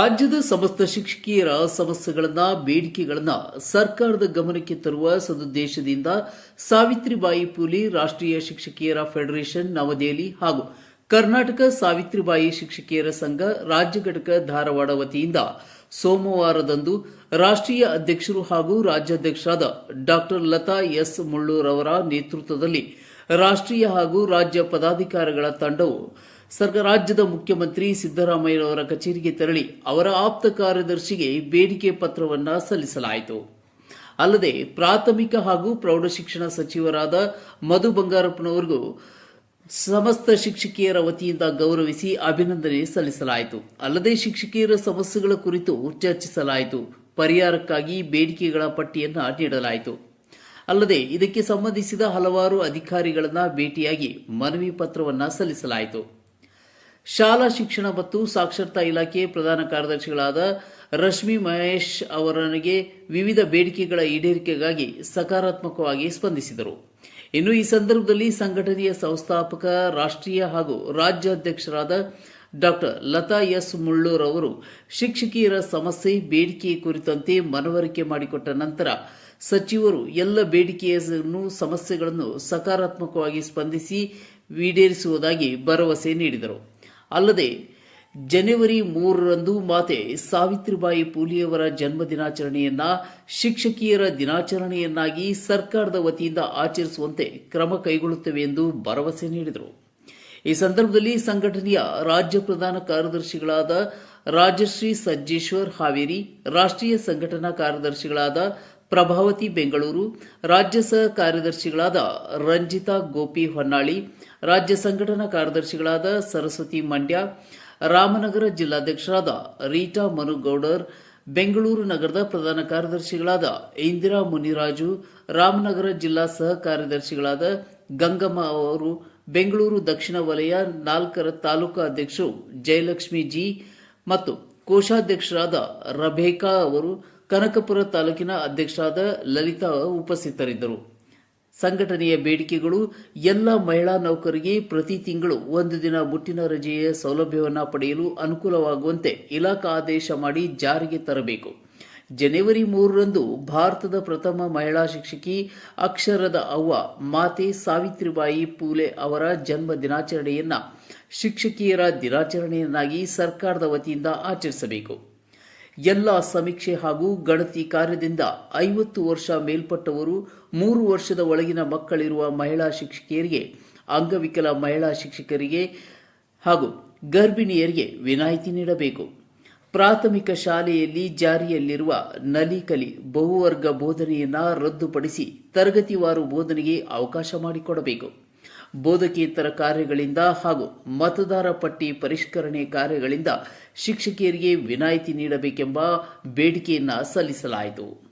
ರಾಜ್ಯದ ಸಮಸ್ತ ಶಿಕ್ಷಕಿಯರ ಸಮಸ್ಯೆಗಳನ್ನ, ಬೇಡಿಕೆಗಳನ್ನ ಸರ್ಕಾರದ ಗಮನಕ್ಕೆ ತರುವ ಸದುದ್ದೇಶದಿಂದ ಸಾವಿತ್ರಿಬಾಯಿ ಪುಲಿ ರಾಷ್ಟ್ರೀಯ ಶಿಕ್ಷಕಿಯರ ಫೆಡರೇಷನ್ ನವದೆಹಲಿ ಹಾಗೂ ಕರ್ನಾಟಕ ಸಾವಿತ್ರಿಬಾಯಿ ಶಿಕ್ಷಕಿಯರ ಸಂಘ ರಾಜ್ಯ ಘಟಕ ಧಾರವಾಡ ವತಿಯಿಂದ ಸೋಮವಾರದಂದು ರಾಷ್ಟ್ರೀಯ ಅಧ್ಯಕ್ಷರು ಹಾಗೂ ರಾಜ್ಯಾಧ್ಯಕ್ಷರಾದ ಡಾಕ್ಟರ್ ಲತಾ ಎಸ್ ಮುಳ್ಳೂರವರ ನೇತೃತ್ವದಲ್ಲಿ ರಾಷ್ಟ್ರೀಯ ಹಾಗೂ ರಾಜ್ಯ ಪದಾಧಿಕಾರಿಗಳ ತಂಡವು ಸರ್ಕ ರಾಜ್ಯದ ಮುಖ್ಯಮಂತ್ರಿ ಸಿದ್ದರಾಮಯ್ಯನವರ ಕಚೇರಿಗೆ ತೆರಳಿ ಅವರ ಆಪ್ತ ಕಾರ್ಯದರ್ಶಿಗೆ ಬೇಡಿಕೆ ಪತ್ರವನ್ನ ಸಲ್ಲಿಸಲಾಯಿತು. ಅಲ್ಲದೆ ಪ್ರಾಥಮಿಕ ಹಾಗೂ ಪ್ರೌಢಶಿಕ್ಷಣ ಸಚಿವರಾದ ಮಧು ಬಂಗಾರಪ್ಪನವರಿಗೂ ಸಮಸ್ತ ಶಿಕ್ಷಕಿಯರ ವತಿಯಿಂದ ಗೌರವಿಸಿ ಅಭಿನಂದನೆ ಸಲ್ಲಿಸಲಾಯಿತು. ಅಲ್ಲದೆ ಶಿಕ್ಷಕಿಯರ ಸಮಸ್ಯೆಗಳ ಕುರಿತು ಚರ್ಚಿಸಲಾಯಿತು. ಪರಿಹಾರಕ್ಕಾಗಿ ಬೇಡಿಕೆಗಳ ಪಟ್ಟಿಯನ್ನ ನೀಡಲಾಯಿತು. ಅಲ್ಲದೆ ಇದಕ್ಕೆ ಸಂಬಂಧಿಸಿದ ಹಲವಾರು ಅಧಿಕಾರಿಗಳನ್ನ ಭೇಟಿಯಾಗಿ ಮನವಿ ಪತ್ರವನ್ನ ಸಲ್ಲಿಸಲಾಯಿತು. ಶಾಲಾ ಶಿಕ್ಷಣ ಮತ್ತು ಸಾಕ್ಷರತಾ ಇಲಾಖೆ ಪ್ರಧಾನ ಕಾರ್ಯದರ್ಶಿಗಳಾದ ರಶ್ಮಿ ಮಹೇಶ್ ಅವರನಿಗೆ ವಿವಿಧ ಬೇಡಿಕೆಗಳ ಈಡೇರಿಕೆಗಾಗಿ ಸಕಾರಾತ್ಮಕವಾಗಿ ಸ್ಪಂದಿಸಿದರು. ಇನ್ನು ಈ ಸಂದರ್ಭದಲ್ಲಿ ಸಂಘಟನೆಯ ಸಂಸ್ಥಾಪಕ, ರಾಷ್ಟ್ರೀಯ ಹಾಗೂ ರಾಜ್ಯಾಧ್ಯಕ್ಷರಾದ ಡಾಕ್ಟರ್ ಲತಾ ಎಸ್ ಮುಳ್ಳೂರ್ ಅವರು ಶಿಕ್ಷಕಿಯರ ಸಮಸ್ಯೆ, ಬೇಡಿಕೆ ಕುರಿತಂತೆ ಮನವರಿಕೆ ಮಾಡಿಕೊಟ್ಟ ನಂತರ ಸಚಿವರು ಎಲ್ಲ ಬೇಡಿಕೆಯನ್ನು, ಸಮಸ್ಯೆಗಳನ್ನು ಸಕಾರಾತ್ಮಕವಾಗಿ ಸ್ಪಂದಿಸಿ ಈಡೇರಿಸುವುದಾಗಿ ಭರವಸೆ ನೀಡಿದರು. ಅಲ್ಲದೆ, ಜನವರಿ ಮೂರರಂದು ಮಾತೆ ಸಾವಿತ್ರಿಬಾಯಿ ಪೂಲಿಯವರ ಜನ್ಮ ದಿನಾಚರಣೆಯನ್ನ ಶಿಕ್ಷಕಿಯರ ದಿನಾಚರಣೆಯನ್ನಾಗಿ ಸರ್ಕಾರದ ವತಿಯಿಂದ ಆಚರಿಸುವಂತೆ ಕ್ರಮ ಕೈಗೊಳ್ಳುತ್ತೇವೆ ಎಂದು ಭರವಸೆ ನೀಡಿದರು. ಈ ಸಂದರ್ಭದಲ್ಲಿ ಸಂಘಟನೆಯ ರಾಜ್ಯ ಪ್ರಧಾನ ಕಾರ್ಯದರ್ಶಿಗಳಾದ ರಾಜಶ್ರೀ ಸಜ್ಜೇಶ್ವರ್ ಹಾವೇರಿ, ರಾಷ್ಟ್ರೀಯ ಸಂಘಟನಾ ಕಾರ್ಯದರ್ಶಿಗಳಾದ ಪ್ರಭಾವತಿ ಬೆಂಗಳೂರು, ರಾಜ್ಯ ಸಹ ಕಾರ್ಯದರ್ಶಿಗಳಾದ ರಂಜಿತಾ ಗೋಪಿ ಹೊನ್ನಾಳಿ, ರಾಜ್ಯ ಸಂಘಟನಾ ಕಾರ್ಯದರ್ಶಿಗಳಾದ ಸರಸ್ವತಿ ಮಂಡ್ಯ, ರಾಮನಗರ ಜಿಲ್ಲಾಧ್ಯಕ್ಷರಾದ ರೀಟಾ ಮನುಗೌಡರ್ ಬೆಂಗಳೂರು ನಗರದ ಪ್ರಧಾನ ಕಾರ್ಯದರ್ಶಿಗಳಾದ ಇಂದಿರಾ ಮುನಿರಾಜು, ರಾಮನಗರ ಜಿಲ್ಲಾ ಸಹ ಕಾರ್ಯದರ್ಶಿಗಳಾದ ಗಂಗಮ್ಮ ಅವರು, ಬೆಂಗಳೂರು ದಕ್ಷಿಣ ವಲಯ ನಾಲ್ಕರ ತಾಲೂಕು ಅಧ್ಯಕ್ಷರು ಜಯಲಕ್ಷ್ಮಿ ಜಿ ಮತ್ತು ಕೋಶಾಧ್ಯಕ್ಷರಾದ ರಬೇಕಾ ಅವರು ಕನಕಪುರ ತಾಲೂಕಿನ ಅಧ್ಯಕ್ಷರಾದ ಲಲಿತಾ ಉಪಸ್ಥಿತರಿದ್ದರು. ಸಂಘಟನೆಯ ಬೇಡಿಕೆಗಳು ಎಲ್ಲ ಮಹಿಳಾ ನೌಕರಿಗೆ ಪ್ರತಿ ತಿಂಗಳು ಒಂದು ದಿನ ಮುಟ್ಟಿನ ರಜೆಯ ಸೌಲಭ್ಯವನ್ನು ಪಡೆಯಲು ಅನುಕೂಲವಾಗುವಂತೆ ಇಲಾಖಾ ಆದೇಶ ಮಾಡಿ ಜಾರಿಗೆ ತರಬೇಕು. ಜನವರಿ ಮೂರರಂದು ಭಾರತದ ಪ್ರಥಮ ಮಹಿಳಾ ಶಿಕ್ಷಕಿ ಅಕ್ಷರದ ಅವ್ವ ಮಾತೆ ಸಾವಿತ್ರಿಬಾಯಿ ಪೂಲೆ ಅವರ ಜನ್ಮ ದಿನಾಚರಣೆಯನ್ನ ಶಿಕ್ಷಕಿಯರ ದಿನಾಚರಣೆಯನ್ನಾಗಿ ಸರ್ಕಾರದ ವತಿಯಿಂದ ಆಚರಿಸಬೇಕು. ಎಲ್ಲ ಸಮೀಕ್ಷೆ ಹಾಗೂ ಗಣತಿ ಕಾರ್ಯದಿಂದ ಐವತ್ತು ವರ್ಷ ಮೇಲ್ಪಟ್ಟವರು, ಮೂರು ವರ್ಷದ ಒಳಗಿನ ಮಕ್ಕಳಿರುವ ಮಹಿಳಾ ಶಿಕ್ಷಕಿಯರಿಗೆ, ಅಂಗವಿಕಲ ಮಹಿಳಾ ಶಿಕ್ಷಕರಿಗೆ ಹಾಗೂ ಗರ್ಭಿಣಿಯರಿಗೆ ವಿನಾಯಿತಿ ನೀಡಬೇಕು. ಪ್ರಾಥಮಿಕ ಶಾಲೆಯಲ್ಲಿ ಜಾರಿಯಲ್ಲಿರುವ ನಲಿಕಲಿ ಬಹುವರ್ಗ ಬೋಧನೆಯನ್ನ ರದ್ದುಪಡಿಸಿ ತರಗತಿವಾರು ಬೋಧನೆಗೆ ಅವಕಾಶ ಮಾಡಿಕೊಡಬೇಕು. ಬೋಧಕೇತರ ಕಾರ್ಯಗಳಿಂದ ಹಾಗೂ ಮತದಾರ ಪಟ್ಟಿ ಪರಿಷ್ಕರಣೆ ಕಾರ್ಯಗಳಿಂದ ಶಿಕ್ಷಕಿಯರಿಗೆ ವಿನಾಯಿತಿ ನೀಡಬೇಕೆಂಬ ಬೇಡಿಕೆಯನ್ನು ಸಲ್ಲಿಸಲಾಯಿತು.